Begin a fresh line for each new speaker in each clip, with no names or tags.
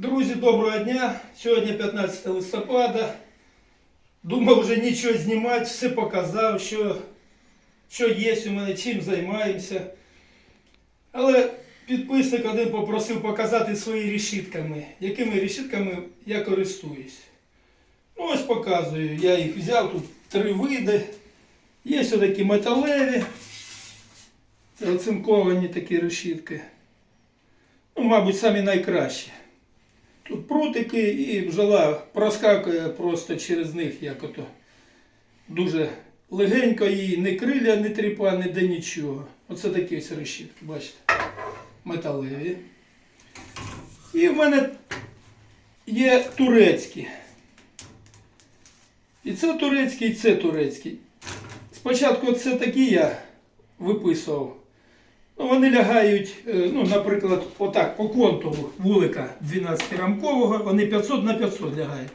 Друзі, доброго дня! Сьогодні 15 листопада. Думав вже нічого знімати, все показав, що, що є у мене, чим займаємося. Але підписник один попросив показати свої решітками, якими решітками я користуюсь. Ну ось показую. Я їх взяв, тут три види. Є ось такі металеві. Це оцинковані такі решітки. Ну, мабуть, самі найкращі. Тут прутики і бджола проскакує просто через них, як ото. Дуже легенько її, не криля, не тріпа, не де нічого. Оце такі ось решітки, бачите. Металеві. І в мене є турецькі. І це турецький, і це турецький. Спочатку це такі я виписував. Ну, вони лягають, е, ну, наприклад, отак по контуру вулика 12-рамкового, вони 500 на 500 лягають.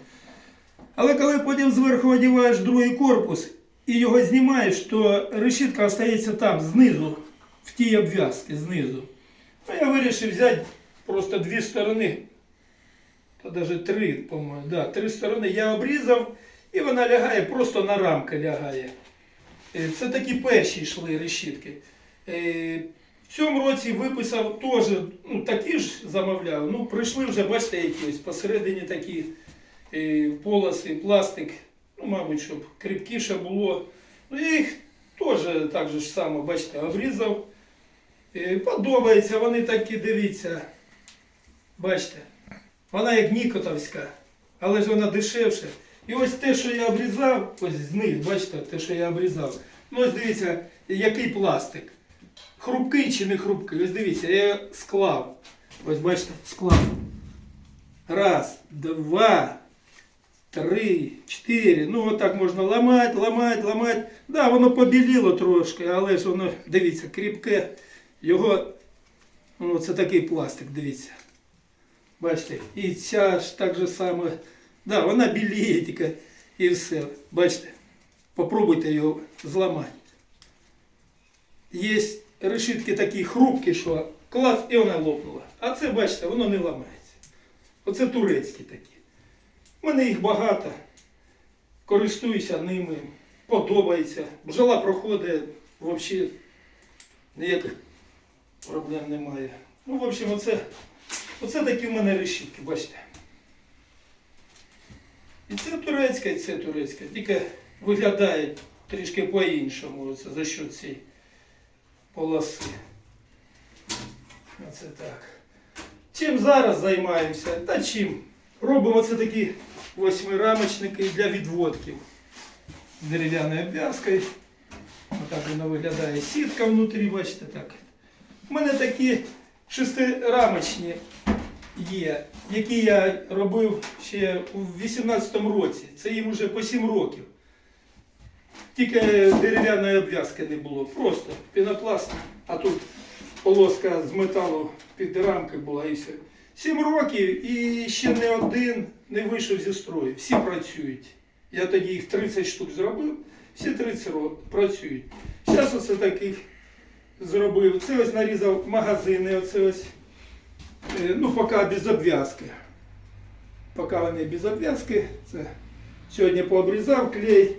Але коли потім зверху одягаєш другий корпус і його знімаєш, то решітка остається там, знизу, в тій обв'язці, знизу. Ну, я вирішив взяти просто дві сторони, та навіть три, по-моєму, да, три сторони я обрізав, і вона лягає, просто на рамки лягає. Е, Це такі перші йшли решітки. В цьому році виписав теж, ну такі ж замовляв. Ну, прийшли вже, бачите, якісь посередині такі е, полоси, пластик. Ну, мабуть, щоб кріпкіше було. Ну, я їх теж так же ж само, бачите, обрізав. Е, Подобається, вони такі, дивіться. Бачите, вона як Нікотовська, але ж вона дешевша. І ось те, що я обрізав, ось з них, бачите, те, що я обрізав. Ну ось дивіться, який пластик. Хрупкий чи не хрупкий? Ось дивіться, я його склав. Ось бачите, склав. Раз, два, три, чотири. Ну отак можна ламати, ламати, ламати. Да, воно побіліло трошки, але ж воно, дивіться, кріпке. Його, ну це такий пластик, дивіться. Бачите, і ця ж так же саме. Да, вона біліє тільки і все. Бачите, попробуйте його зламати. Є решітки такі хрупкі, що клас і вона лопнула. А це, бачите, воно не ламається. Оце турецькі такі. У мене їх багато. Користуюся ними. Подобається. Бджола проходить взагалі ніяких проблем немає. Ну, в общем, оце, оце такі в мене решітки, бачите. І це турецька, і це турецька. Тільки виглядає трішки по-іншому. Оце за що ці полоси. Оце так. Чим зараз займаємося? Та чим? Робимо це такі восьмирамочники для відводків. Дерев'яною обв'язкою. Отак воно виглядає. Сітка внутрі, бачите так. У мене такі шестирамочні є, які я робив ще у 18-му році. Це їм вже по 7 років. Тільки дерев'яної обв'язки не було. Просто пінопласт, а тут полоска з металу під рамки була і все. 7 років і ще не один не вийшов зі строю. Всі працюють. Я тоді їх 30 штук зробив, всі 30 років працюють. Зараз оце таких зробив. Це ось нарізав магазини, оце ось. Е, Ну, поки без обв'язки. Поки вони без обв'язки. Це сьогодні пообрізав клей.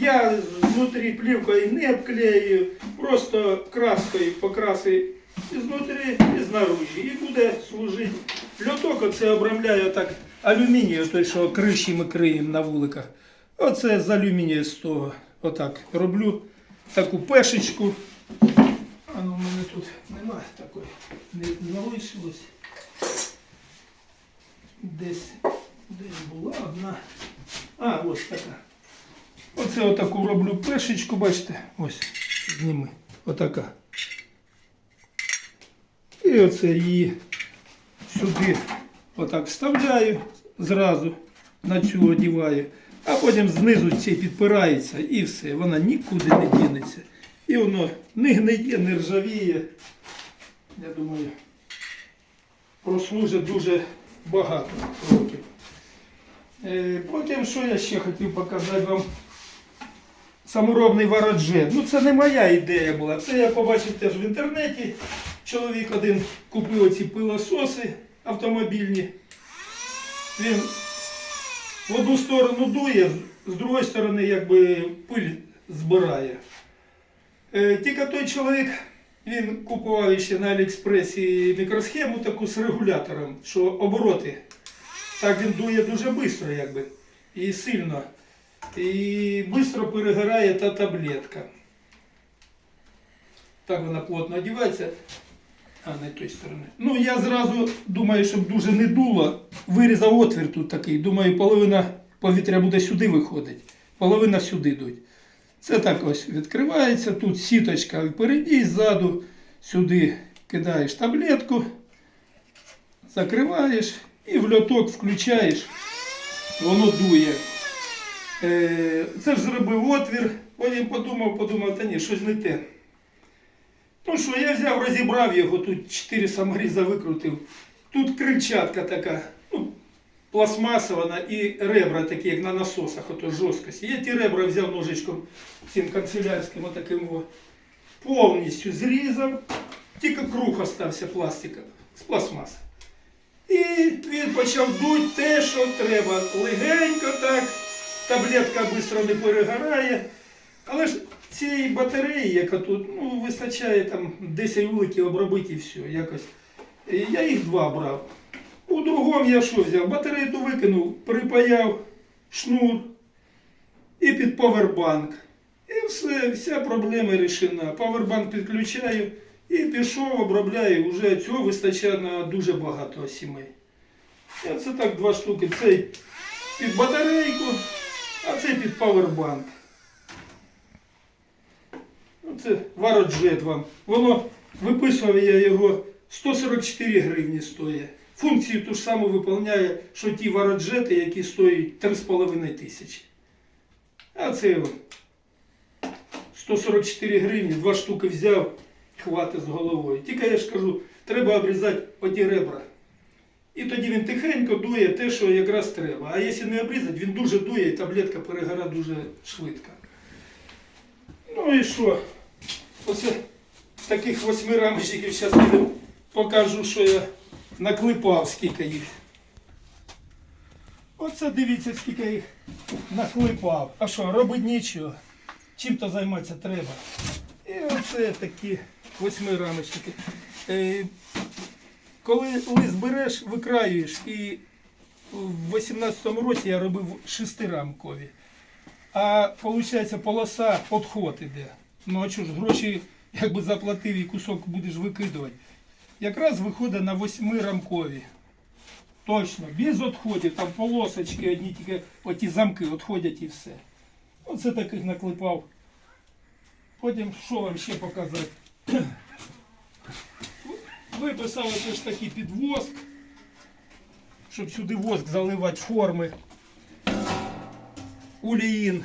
Я внутрі плівкою не обклею, просто краскою покрасив і знутрі, і знаружі. І буде служити. Льоток оце обрамляю так алюмінію, той, що криші ми криємо на вуликах. Оце з алюмінію з того. Отак роблю таку пешечку. А ну, в мене тут немає такої, не залишилось. Десь, десь була одна. А, ось така. Оце отаку роблю пешечку, бачите, ось, зніми. Отака. І оце її сюди отак вставляю зразу, на цю одіваю, а потім знизу ці підпирається і все, вона нікуди не дінеться. І воно не гниє, не ржавіє. Я думаю, прослужить дуже багато років. Е, Потім, що я ще хотів показати вам саморобний вараджет. Ну це не моя ідея була. Це я побачив теж в інтернеті. Чоловік один купив оці пилососи автомобільні. Він в одну сторону дує, з другої сторони якби пиль збирає. Е, тільки той чоловік, він купував ще на Аліекспресі мікросхему таку з регулятором, що обороти. Так він дує дуже швидко, якби, і сильно. І швидко перегорає та таблетка. Так вона плотно одягається. А, не той сторони. Ну, я зразу думаю, щоб дуже не дуло. Вирізав отвір тут такий. Думаю, половина повітря буде сюди виходить, половина сюди йдуть. Це так ось відкривається. Тут сіточка впереді ззаду сюди кидаєш таблетку, закриваєш і в льоток включаєш, воно дує. Е, Це ж зробив отвір, потім подумав, подумав, та ні, щось не те. Ну що, я взяв, розібрав його, тут 4 саморіза викрутив. Тут крильчатка така, ну, пластмасована і ребра такі, як на насосах, ото жорсткості. Я ті ребра взяв ножичком цим канцелярським отаким о, повністю зрізав, тільки круг остався пластика з пластмаси. І він почав дуть те, що треба. Легенько так, таблетка швидко не перегорає. Але ж цієї батареї, яка тут, ну, вистачає там 10 вуликів обробити і все. Якось. Я їх два брав. У другому я що взяв? Батарею ту викинув, припаяв шнур і під повербанк. І все, вся проблема рішена. Повербанк підключаю і пішов, обробляю. Уже цього вистачає на дуже багато сімей. Це так два штуки. Цей під батарейку, повербанк. Ну, Це вароджет вам. Воно виписував я його 144 гривні стоїть. Функцію ту ж саму виконує, що ті вароджети, які стоять 3,5 тисячі. А це от 144 гривні, два штуки взяв, хватить з головою. Тільки я ж кажу, треба обрізати оті ребра. І тоді він тихенько дує те, що якраз треба. А якщо не обрізати, він дуже дує і таблетка перегора дуже швидко. Ну і що? Оце таких восьми рамочників зараз покажу, що я наклепав, скільки їх. Оце дивіться, скільки їх наклепав. А що, робить нічого. Чим то займатися треба. І оце такі восьми рамочники. Коли лист береш, викраюєш, і в 18-му році я робив шестирамкові. А виходить, полоса підход іде. Ну а що ж, гроші якби заплатив і кусок будеш викидувати. Якраз виходить на восьмирамкові. Точно, без відходів, там полосочки, одні тільки оті замки відходять і все. Оце таких наклепав. Потім що вам ще показати? Виписав оце ж такий підвоск, щоб сюди воск заливати форми. Уліїн.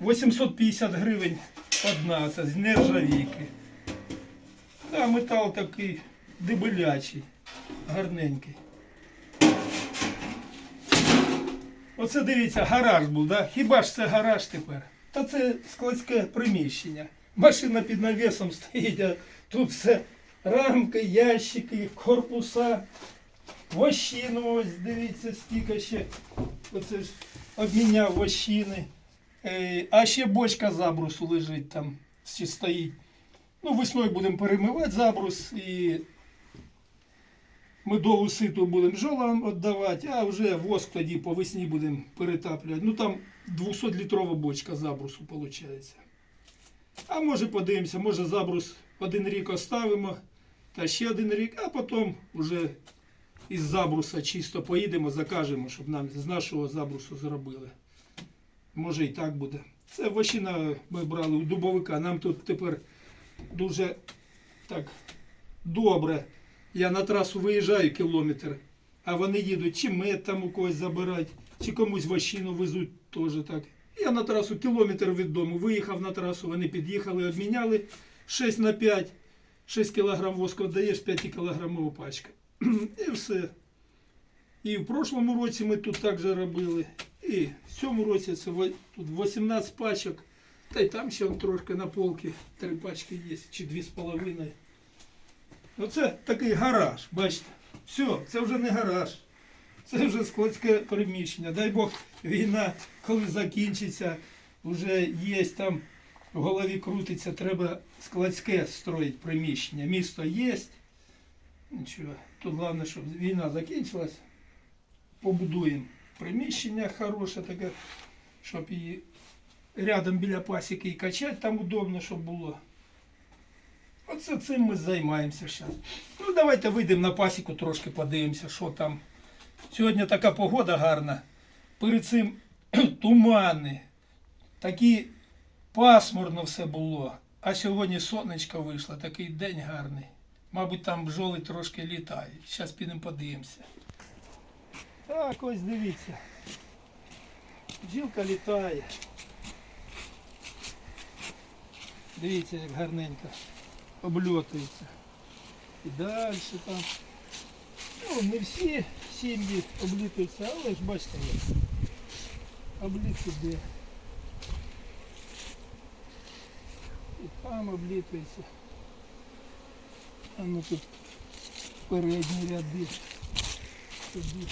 850 гривень одна, це з нержавійки. Да, метал такий дебелячий, гарненький. Оце дивіться, гараж був, да? Хіба ж це гараж тепер? Та це складське приміщення. Машина під навісом стоїть, а тут все рамки, ящики, корпуса, вощину, ось дивіться, скільки ще. Оце ж обміняв вощини. Е, а ще бочка забрусу лежить там, ще стоїть. Ну, весною будемо перемивати забрус і медову ситу будемо бджолам віддавати, а вже воск тоді по весні будемо перетаплювати. Ну там 200-літрова бочка забрусу виходить. А може подивимося, може забрус один рік оставимо, та ще один рік, а потім вже із забруса чисто поїдемо, закажемо, щоб нам з нашого забрусу зробили. Може і так буде. Це вощина ми брали у дубовика. Нам тут тепер дуже так добре. Я на трасу виїжджаю кілометр, а вони їдуть, чи мед там у когось забирати, чи комусь вощину везуть теж так. Я на трасу кілометр від дому виїхав на трасу, вони під'їхали, обміняли 6 на 5, 6 кг воску даєш 5 кілограмова пачка. І все. І в прошлому році ми тут так же робили. І в цьому році це тут 18 пачок, Та й там ще трошки на полки три пачки є, чи дві з половиною. Оце такий гараж, бачите. Все, це вже не гараж. Це вже складське приміщення. Дай Бог, війна, коли закінчиться, вже є там в голові крутиться, треба складське строїть приміщення. Місто є. Тут головне, щоб війна закінчилась. Побудуємо приміщення хороше таке, щоб її рядом біля пасіки і качати там удобно, щоб було. Оце цим ми займаємося зараз. Ну, давайте вийдемо на пасіку, трошки подивимося, що там. Сьогодні така погода гарна. Перед цим тумани. Такі пасмурно все було. А сьогодні сонечко вийшло, такий день гарний. Мабуть, там бджоли трошки літають. Зараз підемо подивимося. Так, ось дивіться. Бджілка літає. Дивіться, як гарненько обльотується. І далі там. Ну, не всі сім'ї облітуються, але ж бачите, як. Облітки де. І там облітується. А ну тут передні ряди. Туди.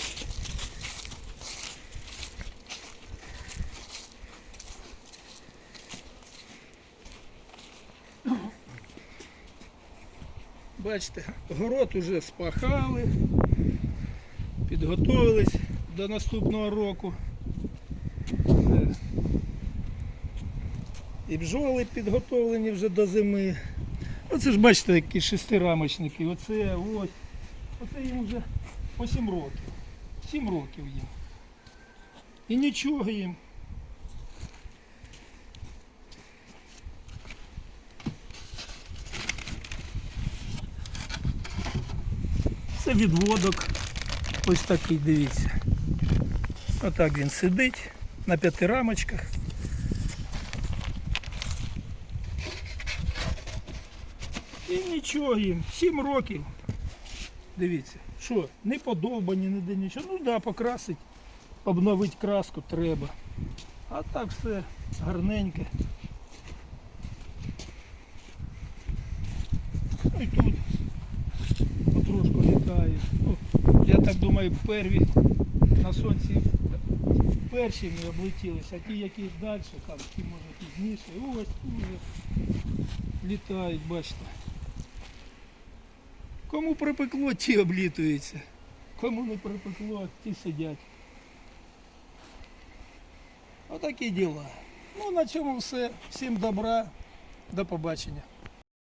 Бачите, город уже спахали, підготовились до наступного року. Все. І бджоли підготовлені вже до зими. Оце ж бачите, які шестирамочники. Оце ось. Оце їм вже по 7 років. 7 років їм. І нічого їм. Це відводок. Ось такий, дивіться. Отак він сидить на п'яти рамочках. І нічого їм, 7 років. Дивіться, що, не подовбані, ніде нічого. Ну так, да, покрасить, обновити краску треба. А так все гарненьке. Ну і тут потрошку літає. Ну, я так думаю, перві на сонці перші не облетілися, а ті, які далі, там, ті може пізніше. Ось тут вже літають, бачите. Кому припекло, ті облітуються. Кому не припекло, ті сидять. Отакі діла. Ну на цьому все. Всім добра. До побачення.